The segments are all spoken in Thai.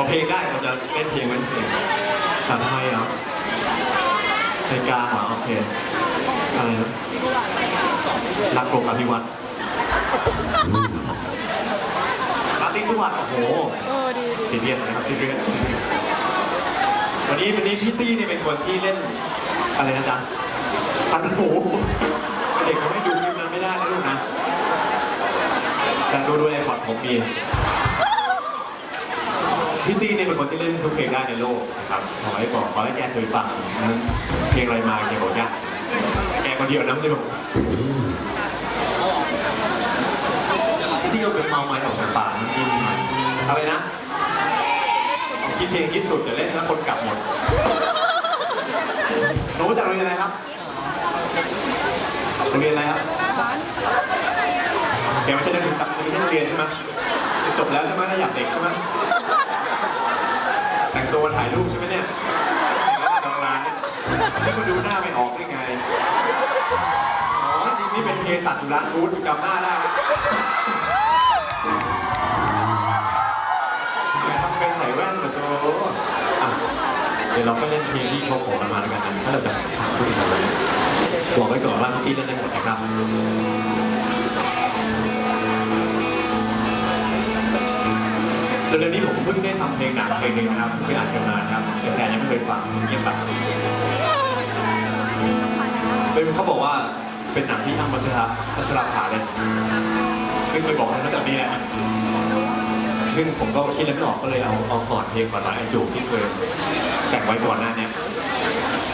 อเพลงได้เราจะเล่นเพลงเล่นเพลงภาไทยเหรอไทยกลางเหรอโอเคอะไรนะรักโกกับพิวัตรราตรีสวัสดิ์โอ้โหเออดีดีซีเรียสนะครับซีเรียสวันนี้วันนี้พี่ตี้เนี่ยเป็นคนที่เล่นอะไรนะจ๊ะตันหูเด็กเขาให้ดูคลิปนั้นไม่ได้นะลูกนะแต่ดูดูไอพอดผมมี พี่ตี้เนี่ยเป็นคนที่เล่นทุกเพลงได้ในโลกนะครับขอให้บอกขอให้แกเคยฟังนั้นเพลงอะไรมาแกบอกยากแกคนเดียวนะไม่ใช่ผมพี่ตี้ก็เป็นเมาไม้ออกจากปากมันกินอะไรนะคิดเพลงคิดสุดเดี๋ยวเล่นแล้วคนกลับหมดหนูจากโรงเรียนอะไรครับโรงเรียนอะไรครับแกไม่ใช่นักศึกษาไม่ใช่นักเรียนใช่ไหมจบแล้วใช่ไหมถ้าอยากเด็กใช่ไหม ตัวถ่ายรูปใช่ไหมเนี่ยจะถึงแล้วมาทำงานเนี่ยแล้วมาดูหน้าไม่ออกได้ไง อ๋อจริงนี่เป็นเพศสัตว์อยู่ร้านรูทจำหน้าได้นะจะทำเป็นใส่แว่นมาโตอะเดี๋ยวเราก็เล่นเพลงที่เขาขอเรามาแล้วกันนะถ้าเราจะถามพูดถึงอะไรบอกไว้ก่อนว่าพี่เล่นได้หมดนะครับ เร็วๆนี้ผมเพิ่งได้ทำเพลงหนังเพลงหนึ่งนะครับเพิ่งอ่านกันมานครับแต่แฟนยังไม่เคยฟังเงียบไปเป็นเขาบอกว่าเป็นหนังที่อ้ำพัชราพัชราภาเล่นซึ่งเคยบอกเขาจากนี้แหละซึ่งผมก็คิดแล้วไม่ออกก็เลยเอาเอาคอร์ดเพลงก่อนละไอจูบที่เคยแต่งไว้ก่อนหน้าเนี้ย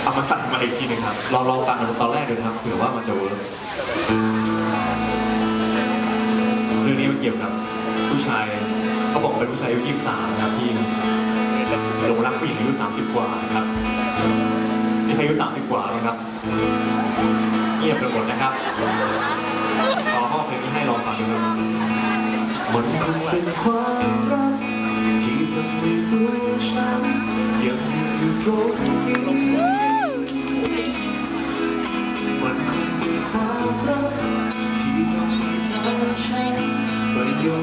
เอามาใส่มาอีกทีหนึ่งครับลองลองฟังตอนแรกดูนะครับเผื่อว่ามันจะเวิร์กเรื่องนี้มันเกี่ยวกับผู้ชาย ผู้ชายอายุ23นะครับที่หลงรักผู้หญิงอายุ30 กว่านะครับนี่ใครอายุ30 กว่าแล้วครับเงียบไปหมดนะครับขอมอบเพลงนี้ให้ลองฟังดูครับมันคงเป็นความรักที่ทำให้ตัวฉันยังอยู่ตรงนี้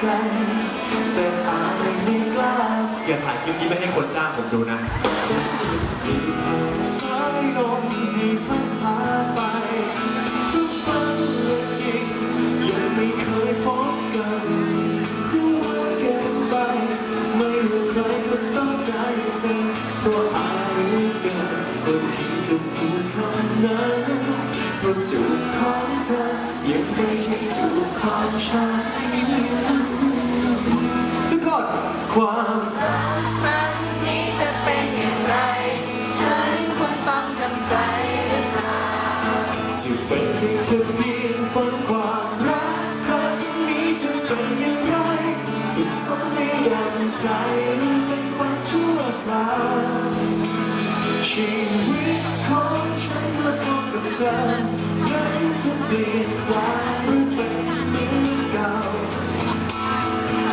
ใจ แต่อายไม่กล้าอย่าถ่ายคลิปนี้ไม่ให้คนจ้างผมดูนะสายลมให้พัดพาไปทุกฝันและจริงยังไม่เคยพบกันรู้ว่าเกินไป ไม่ว่าใครก็ต้องใจสั่นเพราะอายเหลือเกินคนที่จะพูดคำนั้นเพราะจูบของเธอยังไม่ใช่จูบของฉัน สุขสมในดังใจหรือเป็นฝันชั่วคราวชีวิตของฉันเมื่อพบกับเธอนั้นจะเปลี่ยนแปลงหรือเป็นเหมือนเก่า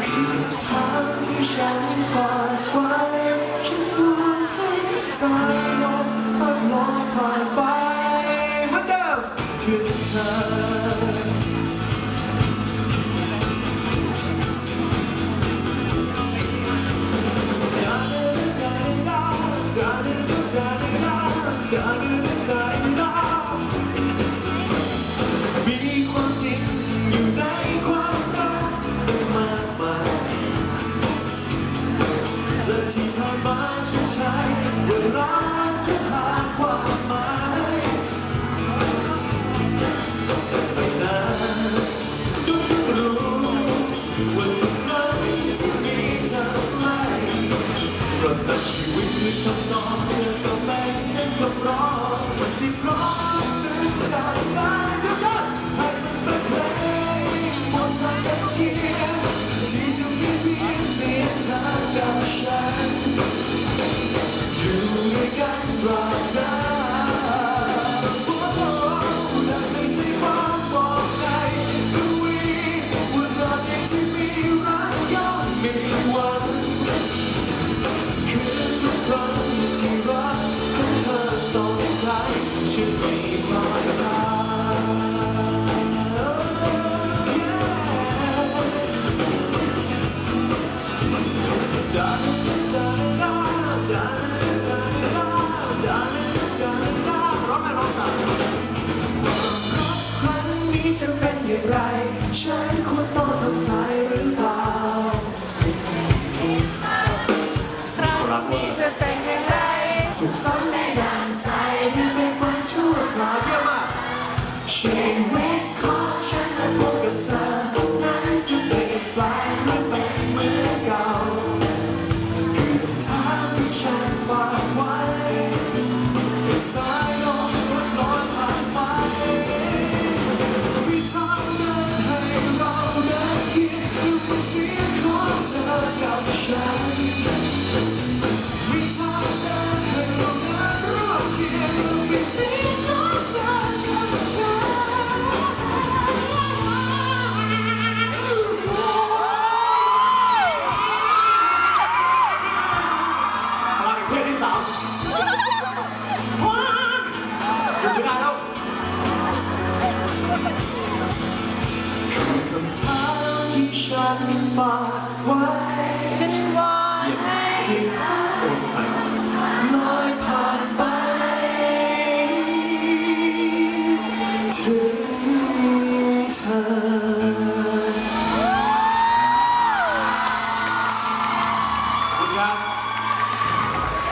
คือคำถามที่ฉันฝากไว้ ฉันหวังให้สายลมพัดลอยผ่านไปเหมือนเดิมถึงเธอ ที่ทำนองเธอ จะเป็นอย่างไร ฉันควรต้องทำใจหรือเปล่ารักเวอร์จะเป็นอย่างไร สุขสันต์ในดั่งใจนี่เป็นฝันชั่วคราวเยี่ยมมากชีวิตของฉันก็พบกับเธอ